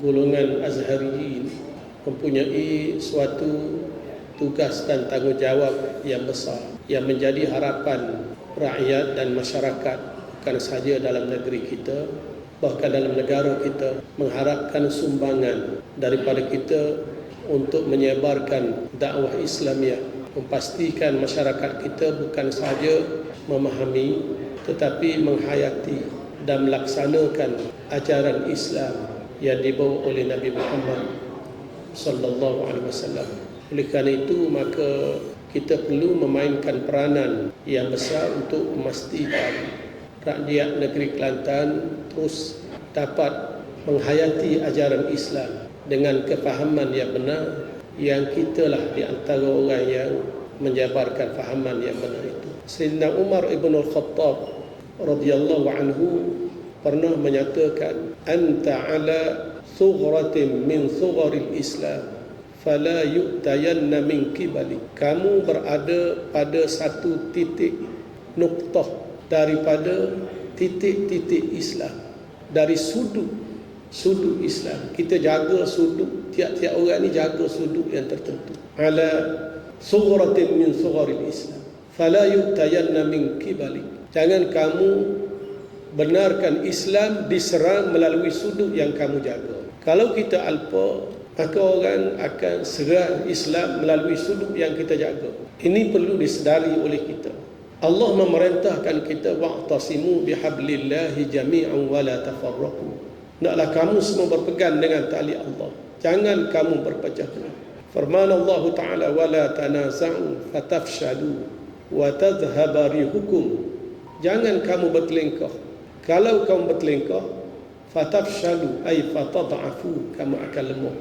golongan Azhariyin mempunyai suatu tugas dan tanggungjawab yang besar yang menjadi harapan rakyat dan masyarakat bukan sahaja dalam negeri kita bahkan dalam negara kita mengharapkan sumbangan daripada kita untuk menyebarkan dakwah Islamiah memastikan masyarakat kita bukan sahaja memahami tetapi menghayati dan melaksanakan ajaran Islam yang dibawa oleh Nabi Muhammad sallallahu alaihi wasallam. Oleh kerana itu maka kita perlu memainkan peranan yang besar untuk memastikan rakyat negeri Kelantan terus dapat menghayati ajaran Islam dengan kefahaman yang benar yang kitalah di antara orang yang menjabarkan fahaman yang benar itu. Sayyidina Umar ibn al-Khattab radhiyallahu anhu pernah menyatakan anta ala sughratin min sugharil Islam fala yu'tayanna min kibali kamu berada pada satu titik nuktah daripada titik-titik Islam dari sudut sudut Islam. Kita jaga sudut tiap-tiap orang ni jaga sudut yang tertentu. Ala sughratin min sugharil Islam fala yu'tayanna min kibali jangan kamu benarkan Islam diserang melalui sudut yang kamu jaga. Kalau kita alpa maka orang akan serang Islam melalui sudut yang kita jaga. Ini perlu disedari oleh kita. Allah memerintahkan kita wa'tasimu bihablillahi jami'an wa la tafarraqu. Naklah kamu semua berpegang dengan tali Allah. Jangan kamu berpecah belah. Firman Allah taala wala tanaza'u fatafshalu wa tadhhaba rihukum. Jangan kamu bertelingkah kalau kamu bertelingkah fatafshalu ay fatad'afu kamu akan lemah